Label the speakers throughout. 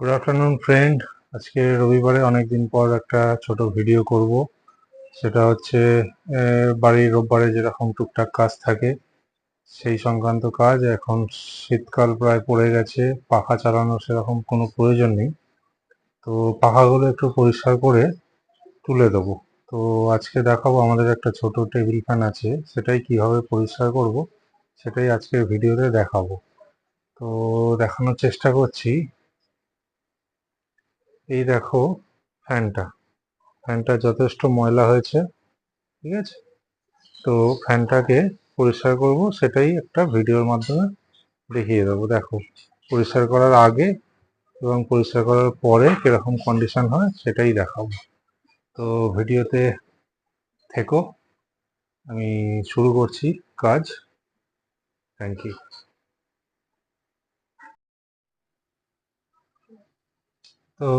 Speaker 1: Good afternoon friend আজকে রবিবারে অনেকদিন পর একটা ছোট ভিডিও করব। সেটা হচ্ছে বাড়ির রোববারে যেরকম টুকটাক কাজ থাকে, সেই সংক্রান্ত কাজ। এখন শীতকাল প্রায় পড়ে গেছে, পাখা চালানোর সেরকম কোনো প্রয়োজন নেই। তো পাখাগুলো একটু পরিষ্কার করে তুলে দেবো। তো আজকে দেখাবো, আমাদের একটা ছোট টেবিল ফ্যান আছে, সেটাই কীভাবে পরিষ্কার করব, সেটাই আজকের ভিডিওতে দেখাবো। তো দেখানোর চেষ্টা করছি। এই দেখো ফ্যানটা। ফ্যানটা যথেষ্ট ময়লা হয়েছে, ঠিক আছে? তো ফ্যানটাকে পরিষ্কার করব, সেটাই একটা ভিডিওর মাধ্যমে দেখিয়ে দেবো। দেখো, পরিষ্কার করার আগে এবং পরিষ্কার করার পরে কীরকম কন্ডিশন হয় সেটাই দেখাবো। তো ভিডিওতে থেকো, আমি শুরু করছি কাজ। থ্যাংক ইউ তো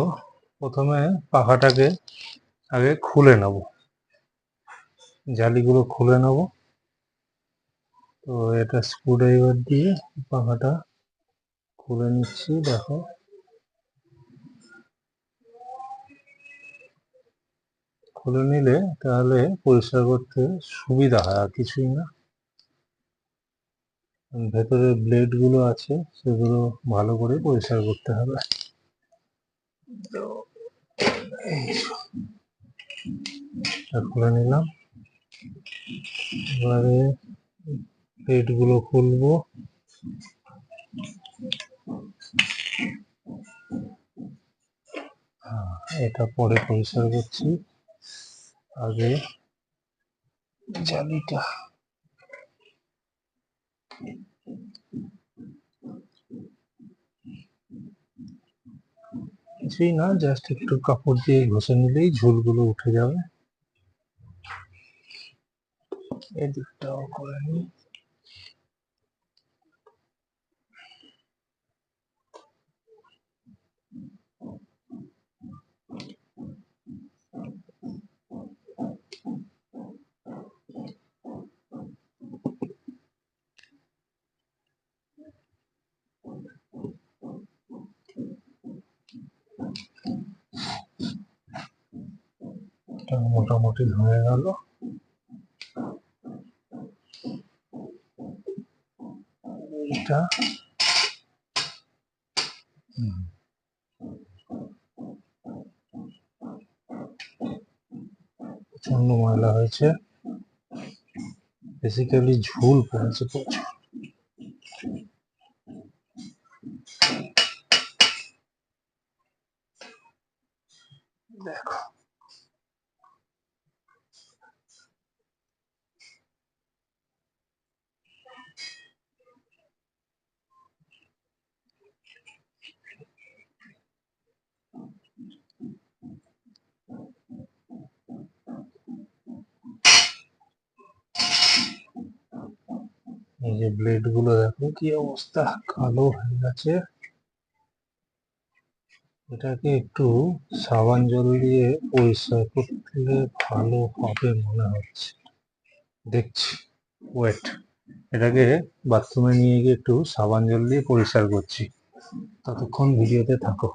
Speaker 1: প্রথমে পাখাটাকে আগে খুলে নেব। জালিগুলো খুলে নেব। তো এটা স্ক্রুড্রাইভার দিয়ে পাখাটা খুলে নিচ্ছি, দেখো। খুলে নিলে তাহলে পরিষ্কার করতে সুবিধা হয়, আর কিছুই না। ভেতরে ব্লেডগুলো আছে, সেগুলো ভালো করে পরিষ্কার করতে হবে। খুলে নিলাম। এবারে গুলো খুলবো। হ্যাঁ, এটা পরে পরিষ্কার করছি। আগে জালিটা। কিছুই না জাস্ট একটু কাপড় দিয়ে ঘষে নিলেই ঝুলগুলো উঠে যাবে। এদিকটাও করে নিই। এটা মোটামুটি হয়ে গেল। এটা। প্রচণ্ড ময়লা হয়েছে। বেসিক্যালি ঝুল পড়েছে প্রচুর। দেখো। এই যে ব্লেডগুলো দেখো, কি অবস্থা? কালো হয়ে গেছে। এটাকে একটু সাবান জল দিয়ে পরিষ্কার করলে ভালো হবে মনে হচ্ছে। দেখছি। ওয়েট এটাকে বাথরুমে নিয়ে গিয়ে একটু সাবান জল দিয়ে পরিষ্কার করছি। ততক্ষণ ভিডিওতে থাকো।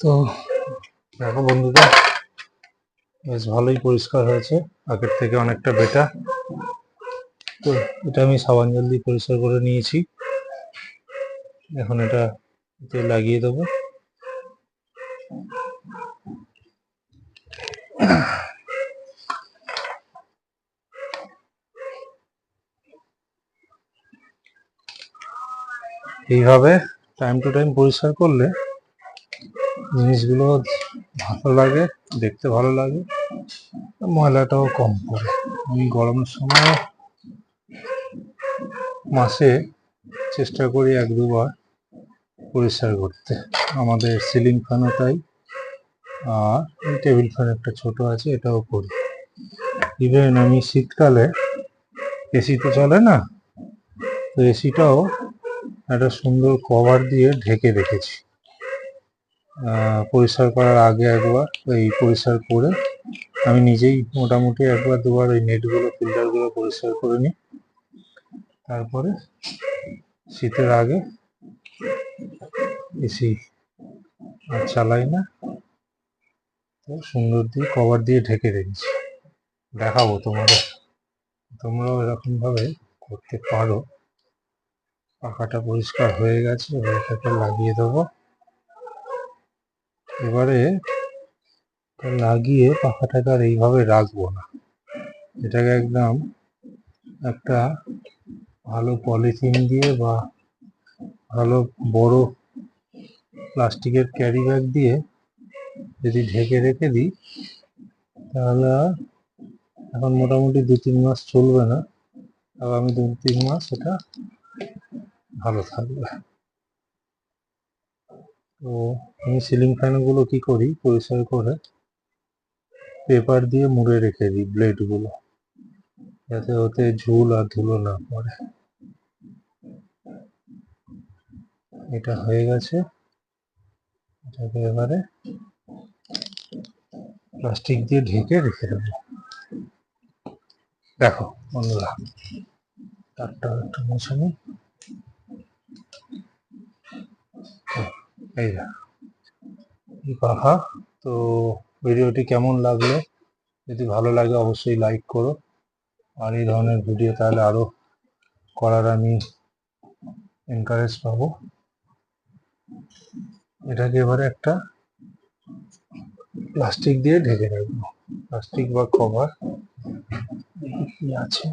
Speaker 1: তো দেখো বন্ধুরা বেশ ভালোই পরিষ্কার হয়েছে, আগের থেকে অনেকটা বেটার তো এটা আমি সাবান জল দিয়ে পরিষ্কার করে নিয়েছি। এখন এটা লাগিয়ে দেবো। এইভাবে টাইম টু টাইম পরিষ্কার করলে জিনিসগুলো ভালো লাগে, দেখতে ভালো লাগে। ময়লাটাও কম পড়ে। আমি গরমের সময় মাসে চেষ্টা করি এক দুবার পরিষ্কার করতে। আমাদের সিলিং ফ্যানও তাই, আর টেবিল ফ্যান একটা ছোট আছে, এটাও করি। ইভেন আমি শীতকালে এসি তো চলে না, তো এসিটাও একটা সুন্দর কভার দিয়ে ঢেকে রেখেছি। পরিষ্কার করার আগে একবার এই পরিষ্কার করে আমি নিজেই মোটামুটি একবার দুবার ওই নেটগুলো ফিল্টারগুলো পরিষ্কার করে নিই। তারপরে শীতের আগে এসি আর চালাই না। তো সুন্দর দিয়ে কভার দিয়ে ঢেকে রেখেছি। দেখাবো তোমাদের। তোমরাও এরকমভাবে করতে পারো। পাখাটা পরিষ্কার হয়ে গেছে লাগিয়ে দেবো। এবারে লাগিয়ে পাখাটাকে আর এইভাবে রাখব না। এটাকে একদম একটা ভালো পলিথিন দিয়ে বা ভালো বড় প্লাস্টিকের ক্যারি ব্যাগ দিয়ে যদি ঢেকে রেখে দিই, তাহলে এখন মোটামুটি দু তিন মাস চলবে না। আগামী দু তিন মাস এটা ভালো থাকবে। তো আমি সিলিং ফ্যানগুলো কি করি? পরিষ্কার করে পেপার দিয়ে মুড়ে রেখে দিই ব্লেডগুলো যাতে ওতে ঝুল আর ধুলো না পড়ে। এটা হয়ে গেছে। এটাকে এবারে প্লাস্টিক দিয়ে ঢেকে রেখে দেবো। দেখো বন্ধুরা, তারটা একটু মুছে এই এই তো ভিডিওটি কেমন লাগল? যদি ভালো লাগে অবশ্যই লাইক করো। আর এই ধরনের ভিডিও তাহলে আরও করার আমি এনকারেজ পাবো। এটাকে এবারে একটা প্লাস্টিক দিয়ে ঢেকে রাখব। প্লাস্টিক বা কভার আছে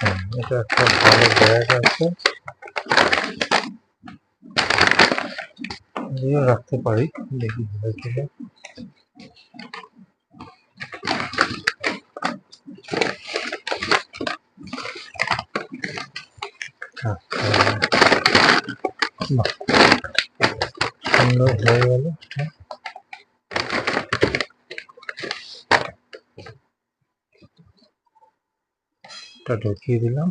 Speaker 1: হ্যাঁ, এটা একটা ভালো ব্যাগ আছে রাখতে পারি দেখি ভালো। আচ্ছা। সুন্দর হয়ে গেল এটা ঢুকিয়ে দিলাম।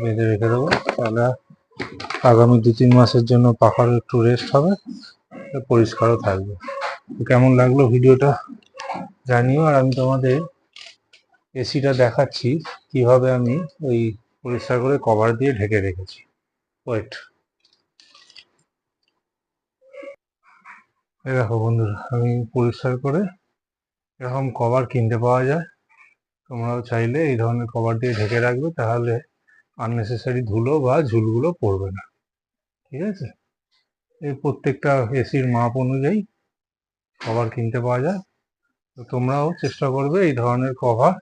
Speaker 1: বেঁধে রেখে দেবো। তাহলে আগামী দু তিন মাসের জন্য পাখার একটু রেস্ট হবে, পরিষ্কারও থাকবে। কেমন লাগল ভিডিওটা জানিও। আর আমি তোমাদের এসিটা দেখাচ্ছি, কীভাবে আমি ওই পরিষ্কার করে কভার দিয়ে ঢেকে রেখেছি। ওয়েট এই দেখো বন্ধুরা, আমি পরিষ্কার করে এরকম কভার কিনতে পাওয়া যায়। তোমরাও চাইলে এই ধরনের কভার দিয়ে ঢেকে রাখবে, তাহলে আননেসেসারি ধুলো বা ঝুলগুলো পড়বে না। ঠিক আছে? এই প্রত্যেকটা এসির মাপ অনুযায়ী কভার কিনতে পাওয়া যায়। তো তোমরাও চেষ্টা করবে এই ধরনের কভার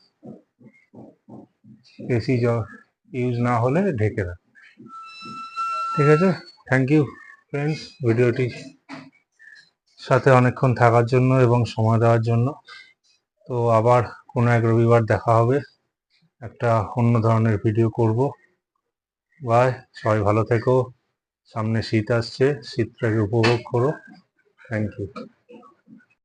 Speaker 1: এসি ইউজ না হলে ঢেকে রাখ ঠিক আছে? থ্যাংক ইউ ফ্রেন্ডস ভিডিওটি সাথে অনেকক্ষণ থাকার জন্য এবং সময় দেওয়ার জন্য। তো আবার কোনো এক রবিবার দেখা হবে। একটা অন্য ধরনের ভিডিও করব। বাই সবাই ভালো থেকো। সামনে শীত আসছে, শীতটাকে উপভোগ করো। Thank you